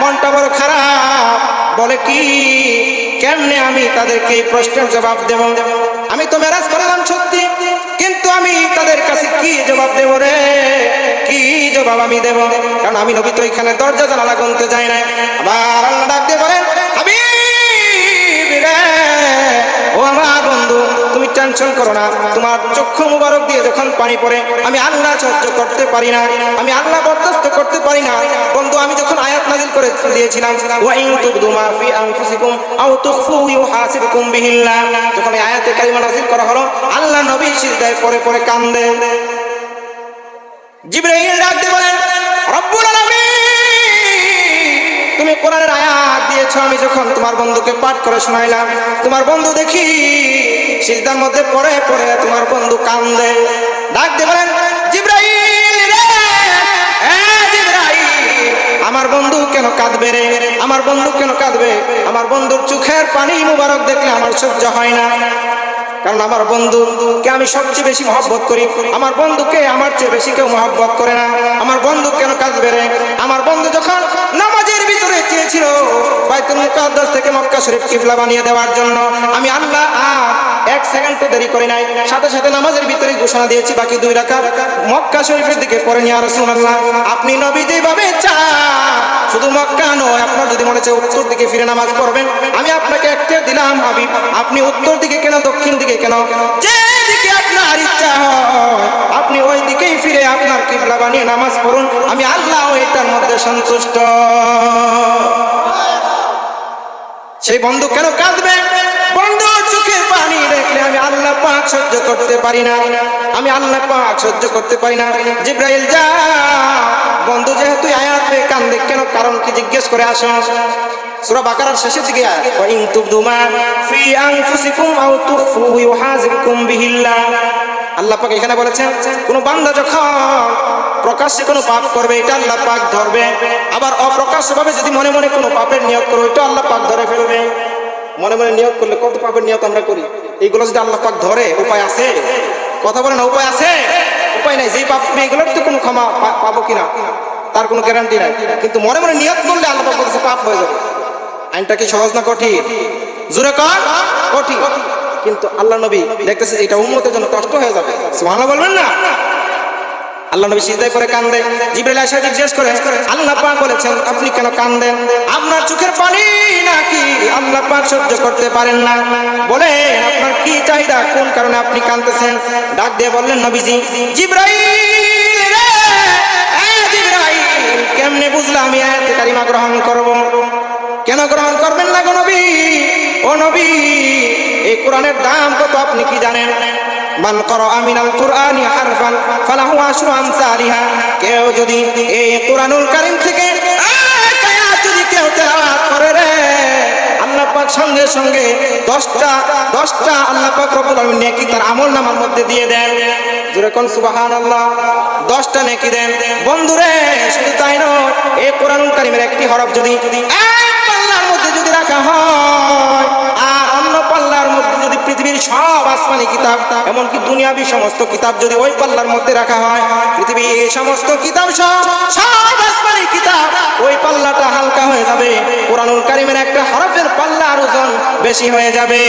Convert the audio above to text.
মনটা বড় খারাপ। বলে কি? কেমনে আমি তাদেরকে এই প্রশ্নের জবাব দেব? আমি তো মেরাজ করলাম সত্যি কিন্তু আমি তাদের কাছে কি জবাব দেব রে? কি জবাব আমি দেব? কারণ আমি নবী তো এখানে দরজা জানালা গুনতে যাই না আবার আল্লাহ ডাক দিয়ে বলেন রে, ও আমার বন্ধু তুমি টেনশন করো না। তোমার চক্ষু মুবারক দিয়ে যখন পানি পড়ে আমি আল্লাহ সহ্য করতে পারি না। আমি আল্লাহ বরদাস্ত করতে পারি না বন্ধু আমি যখন আয়াত করে দিয়েছিলাম। ওয়া ইন তুবদু ফি আনফুসিকুম, আও তুখফু ইউহাসিবকুম বিহিল্লাহ যখন এই আয়াতে নাজিল করা হলো, আল্লাহ নবী সিজদায় কান্দে। ডাক দিয়ে বলেন, রব্বুল আলামিন, তুমি কোরআনের আয়াত দিয়েছ, আমি যখন তোমার বন্ধুকে পাঠ করে শোনাইলাম, তোমার বন্ধু দেখি সিজদার মধ্যে পড়ে পড়ে তোমার বন্ধু কান্দে। ডাক দিয়ে বলেন কাঁদবে রে। আমার বন্ধু কেন কাঁদবে? আমার বন্ধুর চোখের পানি মুবারক দেখলে আমার সহ্য হয় না। কারণ আমার বন্ধুকে আমি সবচেয়ে বেশি মহব্বত করি। আমার বন্ধুকে আমার চেয়ে বেশি কেউ মহব্বত করে না। আমার বন্ধু কেন কাঁদবে রে? আমার বন্ধু যখন নামাজের ভিতরে চেয়েছিল বাইতুল মুকাদ্দাস থেকে মক্কা শরীফ কিবলা বানিয়ে দেওয়ার জন্য, আমি আল্লাহ আর এক সেকেন্ড তো দেরি করি নাই। সাথে সাথে নামাজের ভিতরে ঘোষণা দিয়েছি, বাকি দুই রাকাত মক্কা শরীফের দিকে পরে নিয়ে রাসূলুল্লাহ। আপনি নবী যেভাবে চান শুধু মক্কা নয়, আপনার যদি মনে চায় উত্তর দিকে ফিরে নামাজ পড়বেন, আমি আপনাকে একটা দিলাম হাবিব। আপনি উত্তর দিকে কেন, দক্ষিণ দিকে কেন? যেদিকে আপনার ইচ্ছা হয়, আপনি ওই দিকেই ফিরে আপনার কিবলা বানিয়ে নামাজ পড়ুন। আমি আল্লাহ এটার মধ্যে সন্তুষ্ট। সেই বন্ধু কেন কাঁদবে? বন্ধু চোখের পানি দেখলে আমি আল্লাহ পাক সহ্য করতে পারি না। আমি আল্লাহ পাক সহ্য করতে পারি না। জিব্রাইল যা। বন্ধু, যেহেতু আয়াত কেন কারণ কি জিজ্ঞেস করে আসো? সূরা বাকারার শেষের দিকে ওয়া ফি আনফুসিকুম আও তুখফু আল্লাহ পাক এখানে বলেছেন, কোন বান্দা যখন প্রকাশ্যে কোনো পাপ করবে, এটা আল্লাহ পাক ধরবে। আবার অপ্রকাশ্যভাবে যদি মনে মনে কোনো পাপের নিয়োগ করো এটা আল্লাহ পাক ধরে ফেলবে। মনে মনে নিয়োগ করলে কত পাপের নিয়োগ আমরা করি? এইগুলো যদি আল্লাহ পাক ধরে, উপায় আছে? কথা বলে না উপায় আছে? উপায় নাই, যেই পাপ এগুলোর তো কোনো ক্ষমা পাবো কিনা? তার কোনো গ্যারান্টি নাই। কিন্তু মনে মনে নিয়োগ করলে আল্লাহ পাক বলতেছে, পাপ হয়ে যাবে। আইনটা কি সহজ না কঠিন? জোরে কর, কঠিন। কিন্তু আল্লাহ নবী দেখতেছে, এটা উম্মতের জন্য কষ্ট হয়ে যাবে। সুবহানাল্লাহ বলবেন না? আল্লাহ নবী সিজদায় করে কান্দেন জিবরাইল এসে জিজ্ঞেস করে, আল্লাহ পাক বলেছেন, আপনি কেন কান্দেন? আপনার চোখের পানি আল্লাহ পাক সহ্য করতে পারেন না। বলে আপনার কি চাহিদা? কোন কারণে আপনি কাঁদতেছেন? ডাক দিয়ে বললেন, নবীজি এ কেমনে বুঝলাম আমি কারিমা গ্রহণ করব? কেন গ্রহণ করবেন না গো নবী? ও নবী, এই কোরআনের দাম কত আপনি কি জানেন? মান করা মিনাল কুরআনি হারফান, ফালাহু আশরু আমসালিহা। কেউ যদি এই কোরআনুল কারীম থেকে সঙ্গে সঙ্গে দশটা দশটা আল্লাহ পাক রব্বুল নেকি তার আমল নামার মধ্যে দিয়ে দেন। জোরে কোন সুবহানাল্লাহ। দশটা নেকি দেন। বন্ধুরে, শুধু তাই নয়, এই কোরআনুল কারীমের একটি হরফ যদি পাল্লার মধ্যে যদি রাখা হয়, আর অন্য পাল্লার মধ্যে যদি পৃথিবীর সব আসমানি কিতাব, এমনকি দুনিয়াবি সমস্ত কিতাব যদি ওই পাল্লার মধ্যে রাখা হয়, পৃথিবীর এই সমস্ত কিতাব সব সব আসমানি কিতাব ওই পাল্লাটা হালকা হয়ে যাবে কোরআনুল কারিমের একটা হরফের পাল্লার ওজন বেশি হয়ে যাবে।